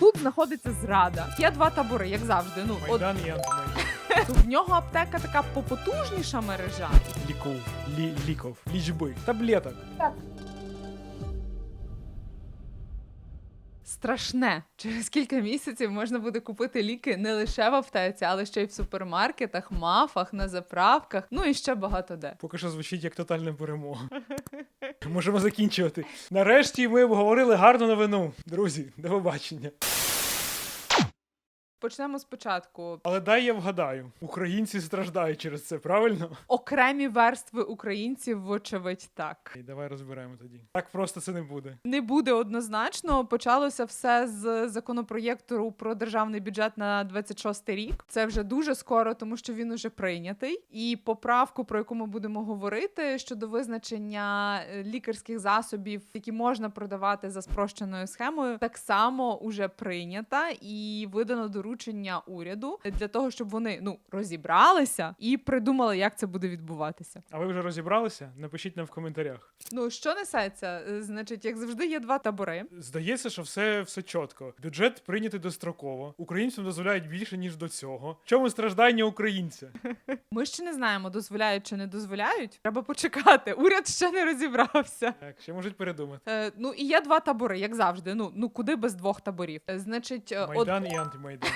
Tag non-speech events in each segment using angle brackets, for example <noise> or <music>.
Отут знаходиться зрада. Є два табори, як завжди. Ну от Майдан і антимайдан. в нього аптека така попотужніша мережа. Ліков. Лі, ліков. Лічби. Таблеток. Страшне. Через кілька місяців можна буде купити ліки не лише в аптеці, але ще й в супермаркетах, мафах, на заправках, ну і ще багато де. Поки що звучить як тотальна перемога. Можемо закінчувати. Нарешті ми обговорили гарну новину. Друзі, до побачення. Почнемо спочатку. Але дай я вгадаю, українці страждають через це, правильно? Окремі верстви українців, вочевидь, так. І давай розберемо тоді. Так просто це не буде. Не буде однозначно. Почалося все з законопроєкту про державний бюджет на 26 рік. Це вже дуже скоро, тому що він уже прийнятий. І поправку, про яку ми будемо говорити, щодо визначення е, лікарських засобів, які можна продавати за спрощеною схемою, так само уже прийнята і видано доручення уряду для того, щоб вони ну розібралися і придумали, як це буде відбуватися. А ви вже розібралися? Напишіть нам в коментарях. Ну що несеться? Е, Значить, як завжди, є два табори. Здається, що все, все чітко. Бюджет прийнятий достроково. Українцям дозволяють більше ніж до цього. Чому страждання українця? Ми ще не знаємо, дозволяють чи не дозволяють. Треба почекати. Уряд ще не розібрався. Так, ще можуть передумати. Е, ну і є два табори, як завжди. Ну ну куди без двох таборів? Е, значить, е, од- Майдан і антимайдан.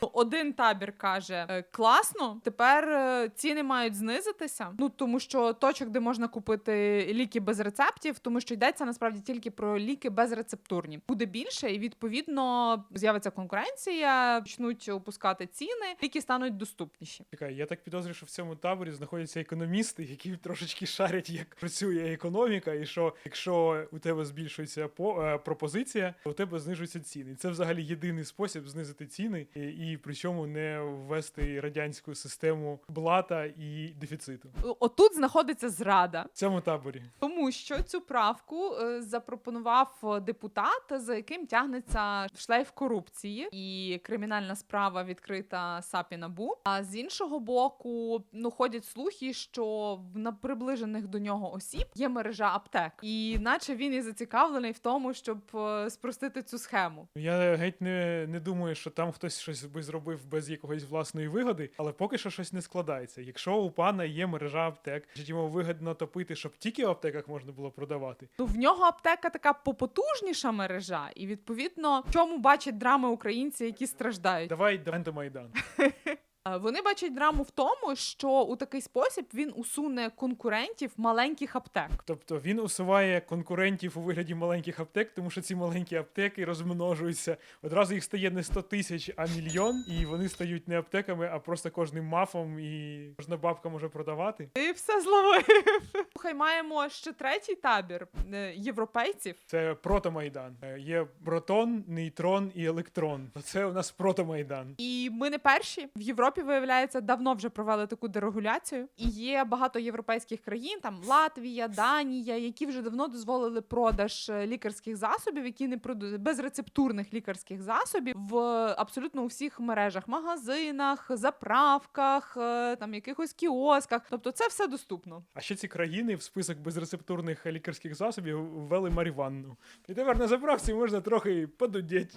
один табір каже е, класно. Тепер е, ціни мають знизитися. Ну тому що точок, де можна купити ліки без рецептів, тому що йдеться насправді тільки про ліки безрецептурні. Буде більше, і відповідно з'явиться конкуренція, почнуть опускати ціни, ліки стануть доступніші. Чекай, я так підозрюю, що в цьому таборі знаходяться економісти, які трошечки шарять, як працює економіка, і що якщо у тебе збільшується по, е, пропозиція, то у тебе знижуються ціни. Це взагалі єдиний спосіб знизити ціни, і, і при цьому не ввести радянську систему блата і дефіциту. Отут знаходиться зрада. В цьому таборі. Тому що цю правку е, запропонував е, депутат, за яким тягнеться шлейф корупції, і кримінальна справа відкрита САПі НАБУ. А з іншого боку, ну ходять слухи, що в на приближених до нього осіб є мережа аптек, і наче він і зацікавлений в тому, щоб е, спростити цю схему. Я геть не, не думаю, що там хтось щось би зробив без якогось власної вигоди, але поки що щось не складається. Якщо у пана є мережа аптек, чи йому вигідно топити, щоб тільки в аптеках можна було продавати. Ну, в нього аптека така попотужніша мережа, і відповідно, в чому бачать драми українці, які страждають. Давай до антимайдан. <laughs> Е, Вони бачать драму в тому, що у такий спосіб він усуне конкурентів маленьких аптек. Тобто він усуває конкурентів у вигляді маленьких аптек, тому що ці маленькі аптеки розмножуються. Одразу їх стає не 100 тисяч, а мільйон, і вони стають не аптеками, а просто кожним мафом, і кожна бабка може продавати. Ти все зловив. <laughs> Слухай, маємо ще третій табір е, європейців. Це протомайдан. Е, Є протон, нейтрон і електрон. Це у нас протомайдан. І ми не перші в Європі, виявляється, давно вже провели таку дерегуляцію. І є багато європейських країн, там Латвія, Данія, які вже давно дозволили продаж е, лікарських засобів, які не продають безрецептурних лікарських засобів в абсолютно у всіх мережах, магазинах, заправках, е, там якихось кіосках. Тобто, це все доступно. А ще ці країни в список безрецептурних лікарських засобів ввели маріванну. І тепер на заправці можна трохи подудіть.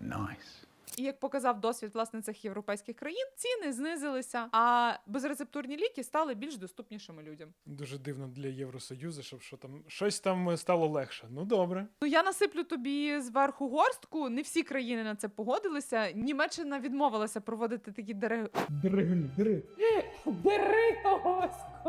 Nice. І як показав досвід власне цих європейських країн, ціни знизилися, а безрецептурні ліки стали більш доступнішими людям. Дуже дивно для Євросоюзу, щоб що там щось там стало легше. Ну добре. Ну я насиплю тобі зверху горстку. Не всі країни на це погодилися. Німеччина відмовилася проводити такі дерег... Дри, дри.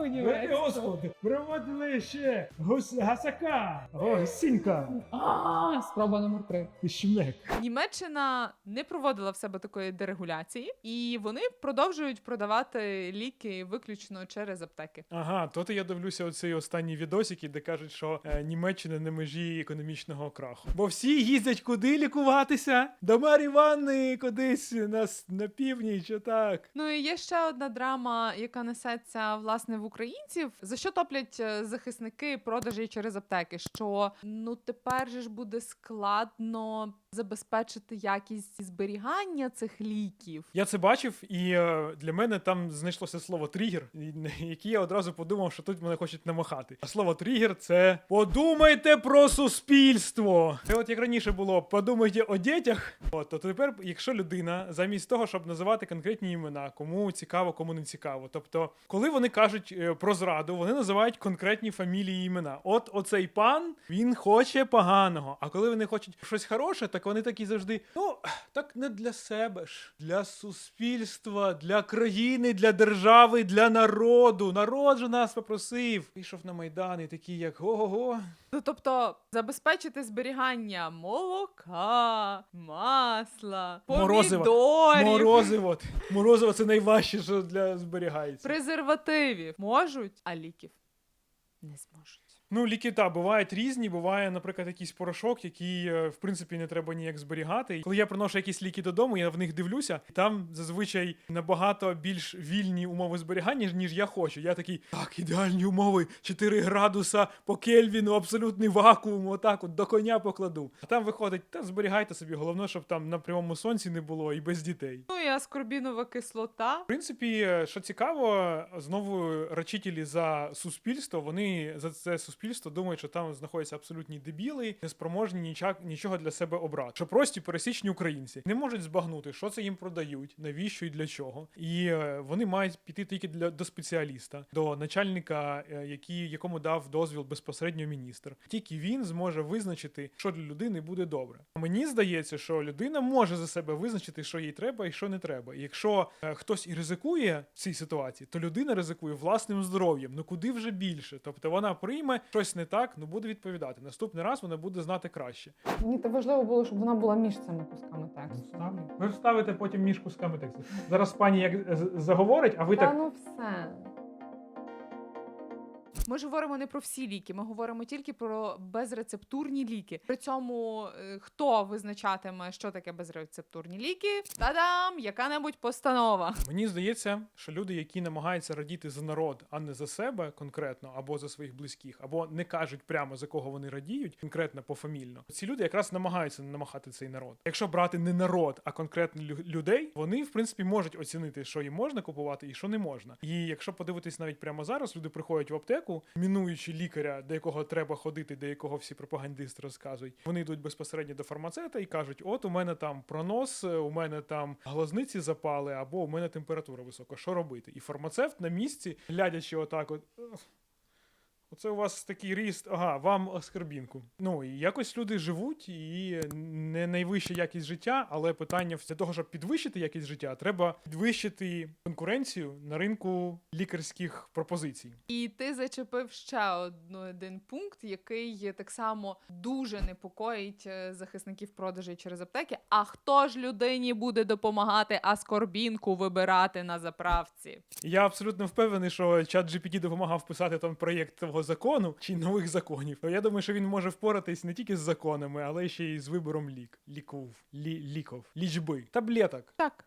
Бери Господи, проводили ще гус, гасака, госінька, А, спроба номер три. і шмек. Німеччина не проводила в себе такої дерегуляції, і вони продовжують продавати ліки виключно через аптеки. Ага, то я дивлюся оцей останній відосики, де кажуть, що е, Німеччина на межі економічного краху. Бо всі їздять куди лікуватися? До Марі Ванни кудись на, на північ, отак. Ну і є ще одна драма, яка несеться власне в українців. За що топлять е, захисники продажі через аптеки? Що ну тепер же ж буде складно забезпечити якість зберігання цих ліків. Я це бачив, і е, для мене там знайшлося слово тригер, яке я одразу подумав, що тут мене хочуть намахати. А слово тригер це подумайте про суспільство. Це от як раніше було подумайте о дітях. От то тепер, якщо людина замість того, щоб називати конкретні імена, кому цікаво, кому не цікаво. Тобто, коли вони кажуть е, про зраду, вони називають конкретні фамілії і імена. От оцей пан він хоче поганого. А коли вони хочуть щось хороше, так вони такі завжди. Ну так не для себе ж, для суспільства, для країни, для держави, для народу. Народ же нас попросив. Пішов на майдан і такий, як ого-го. Ну, тобто забезпечити зберігання молока, масла, помідорів, Морозиво. Морозиво це найважче, що для зберігається. презервативів можуть, а ліків не зможуть. Ну, ліки та бувають різні. Буває, наприклад, якийсь порошок, який е, в принципі не треба ніяк зберігати. Коли я приношу якісь ліки додому, я в них дивлюся, і там зазвичай набагато більш вільні умови зберігання, ніж я хочу. Я такий, так, ідеальні умови, 4 градуса по Кельвіну, абсолютний вакуум, отак от до коня покладу. А там виходить, та зберігайте собі, головне, щоб там на прямому сонці не було і без дітей. Ну і аскорбінова кислота. В принципі, е, що цікаво, знову рачителі за суспільство, вони за це суспільство думають, що там знаходяться абсолютні дебіли, неспроможні нічак, нічого для себе обрати. Що прості пересічні українці не можуть збагнути, що це їм продають, навіщо і для чого. І е, вони мають піти тільки для до спеціаліста, до начальника, е, який, якому дав дозвіл безпосередньо міністр. Тільки він зможе визначити, що для людини буде добре. Мені здається, що людина може за себе визначити, що їй треба і що не треба. І якщо е, хтось і ризикує в цій ситуації, то людина ризикує власним здоров'ям. Ну куди вже більше? Тобто вона прийме щось не так, ну буде відповідати. Наступний раз вона буде знати краще. Мені то важливо було, щоб вона була між цими кусками тексту. Ви вставите потім між кусками тексту. Зараз пані як з- заговорить, а ви Та так. ну все. Ми ж говоримо не про всі ліки, ми говоримо тільки про безрецептурні ліки. При цьому е, хто визначатиме, що таке безрецептурні ліки? Та-дам! Яка-небудь постанова. Мені здається, що люди, які намагаються радіти за народ, а не за себе конкретно, або за своїх близьких, або не кажуть прямо за кого вони радіють, конкретно пофамільно, ці люди якраз намагаються намахати цей народ. Якщо брати не народ, а конкретно лю- людей, вони в принципі можуть оцінити, що їм можна купувати і що не можна. І якщо подивитись навіть прямо зараз, люди приходять в аптеку, мінуючи лікаря, до якого треба ходити, до якого всі пропагандисти розказують. Вони йдуть безпосередньо до фармацевта і кажуть: от у мене там пронос, у мене там глазниці запали, або у мене температура висока. Що робити? І фармацевт на місці, глядячи отак, от. «Ех, Оце у вас такий ріст, ага, вам оскарбінку. Ну і якось люди живуть, і не найвища якість життя, але питання для того, щоб підвищити якість життя, треба підвищити конкуренцію на ринку лікарських пропозицій. І ти зачепив ще одну один пункт, який так само дуже непокоїть е, захисників продажей через аптеки. А хто ж людині буде допомагати аскорбінку вибирати на заправці? Я абсолютно впевнений, що чат GPT допомагав писати там проєкт того закону чи нових законів. Я думаю, що він може впоратись не тільки з законами, але ще й з вибором лік, Ліков, лі, ліков, лічби, таблеток. Так.